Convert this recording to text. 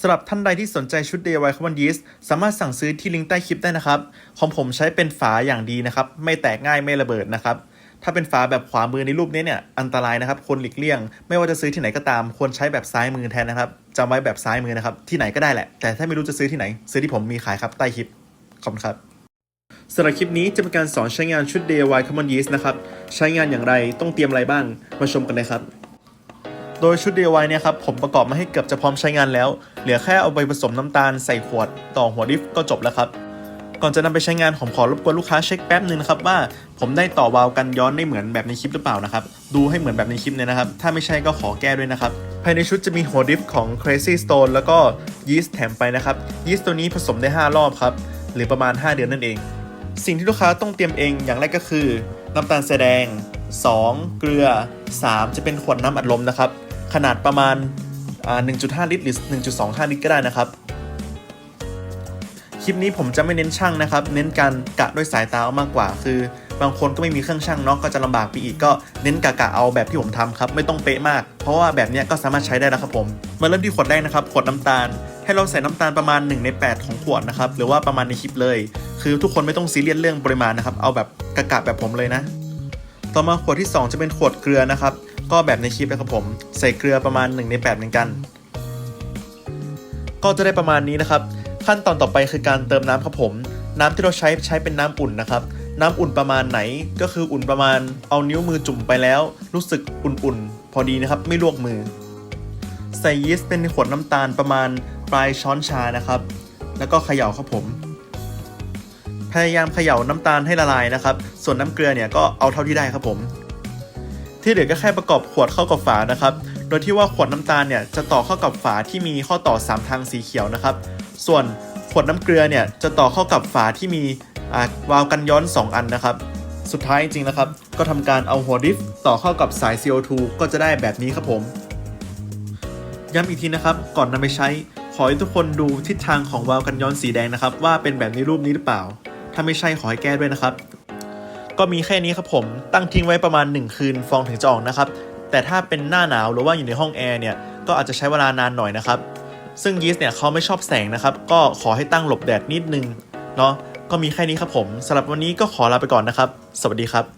สำหรับท่านใดที่สนใจชุด DIY Common Yeast สามารถสั่งซื้อที่ลิงก์ใต้คลิปได้นะครับ ของผมใช้เป็นฝาอย่างดีนะครับ ไม่แตกง่ายไม่ระเบิดนะครับ ถ้าเป็นฝาแบบขวามือในรูปนี้เนี่ยอันตรายนะครับควรหลีกเลี่ยง ไม่ว่าจะซื้อที่ไหนก็ตาม ควรใช้แบบซ้ายมือแทนนะครับจำไว้แบบซ้ายมือนะครับ ที่ไหนก็ได้แหละ แต่ถ้าไม่รู้จะซื้อที่ไหน ซื้อที่ผมมีขายครับใต้คลิป ขอบคุณครับสำหรับคลิปนี้จะเป็นการสอนใช้งานชุด DIY Common Yeast นะครับ ใช้งานอย่างไรต้องเตรียมอะไรบ้าง มาชมกันเลยครับ โดยชุด DIY เนี่ยครับผมประกอบมาให้เกือบจะพร้อมใช้งานแล้ว เหลือแค่เอาไปผสมน้ำตาลใส่ขวดต่อหัวดิฟก็จบแล้วครับก่อนจะนำไปใช้งานผมขอรบกวนลูกค้าเช็คแป๊บนึงนะครับว่าผมได้ต่อวาล์วกันย้อนได้เหมือนแบบในคลิปหรือเปล่านะครับ ดูให้เหมือนแบบในคลิปเนี่ยนะครับ ถ้าไม่ใช่ก็ขอแก้ด้วยนะครับ ภายในชุดจะมีหัวดิฟของ Crazy Stone แล้วก็ยีสต์แถมไปนะครับ ยีสต์ตัวนี้ผสมได้ 5 รอบครับ หรือประมาณ 5 เดือนนั่นเอง สิ่งที่ลูกค้าต้องเตรียมเองอย่างแรกก็คือ น้ำตาลทรายแดง 2 เกลือ 3 จะเป็นขวดน้ำอัดลมนะครับ ขนาดประมาณอ่า1.5 ลิตรหรือ 1.25 ลิตรก็ได้นะครับ คลิปนี้ผมจะไม่เน้นช่างนะครับ เน้นการกะด้วยสายตาเอามากกว่า คือบางคนก็ไม่มีเครื่องช่างเนาะก็จะลำบากไปอีกก็เน้นกะกะเอาแบบที่ผมทำครับไม่ต้องเป๊ะมาก เพราะว่าแบบนี้ก็สามารถใช้ได้แล้วครับผม มาเริ่มที่ขวดแรกนะครับขวดน้ำตาลให้เราใส่น้ำตาลประมาณ 1 ใน 8 ของขวดนะครับ หรือว่าประมาณในคลิปเลย คือทุกคนไม่ต้องซีเรียสเรื่องปริมาณนะครับ เอาแบบกะกะแบบผมเลยนะ ต่อมาขวดที่ 2 จะเป็นขวดเกลือนะครับ ก็แบบในคลิปนะครับผม ใส่เกลือประมาณ1ใน8เหมือนกัน ก็จะได้ประมาณนี้นะครับ ขั้นตอนต่อไปคือการเติมน้ำครับผม น้ำที่เราใช้ใช้เป็นน้ำอุ่นนะครับ น้ำอุ่นประมาณไหนก็คืออุ่นประมาณ เอานิ้วมือจุ่มไปแล้ว รู้สึกอุ่นๆ พอดีนะครับ ไม่ลวกมือ ใส่ยีสต์เป็นขวดน้ำตาลประมาณปลายช้อนชานะครับ แล้วก็เขย่าครับผม พยายามเขย่าน้ำตาลให้ละลายนะครับ ส่วนน้ำเกลือเนี่ยก็เอาเท่าที่ได้ครับผม ที่เหลือก็แค่ประกอบขวดเข้ากับฝานะครับ โดยที่ว่าขวดน้ำตาลเนี่ยจะต่อเข้ากับฝาที่มีข้อต่อ 3 ทางสีเขียวนะครับ ส่วนขวดน้ำเกลือเนี่ยจะต่อเข้ากับฝาที่มีาวาล์วกันย้อน 2 อันนะครับ สุดท้ายจริงๆนะครับ ก็ทำการเอาหัวดิฟต่อเข้ากับสาย CO2 ก็จะได้แบบนี้ครับผม ย้ำอีกทีนะครับ ก่อนนำไปใช้ขอให้ทุกคนดูทิศทางของวาล์วกันย้อนสีแดงนะครับ ว่าเป็นแบบในรูปนี้หรือเปล่า ถ้าไม่ใช่ขอให้แก้ด้วยนะครับ ก็มีแค่นี้ครับผม ตั้งทิ้งไว้ประมาณ 1 คืนฟองถึงจะออกนะครับ แต่ถ้าเป็นหน้าหนาวหรือว่าอยู่ในห้องแอร์เนี่ย ก็อาจจะใช้เวลานานหน่อยนะครับ ซึ่งยีสต์เนี่ยเขาไม่ชอบแสงนะครับ ก็ขอให้ตั้งหลบแดดนิดนึง เนาะ ก็มีแค่นี้ครับผมสำหรับวันนี้ก็ขอลาไปก่อนนะครับ สวัสดีครับ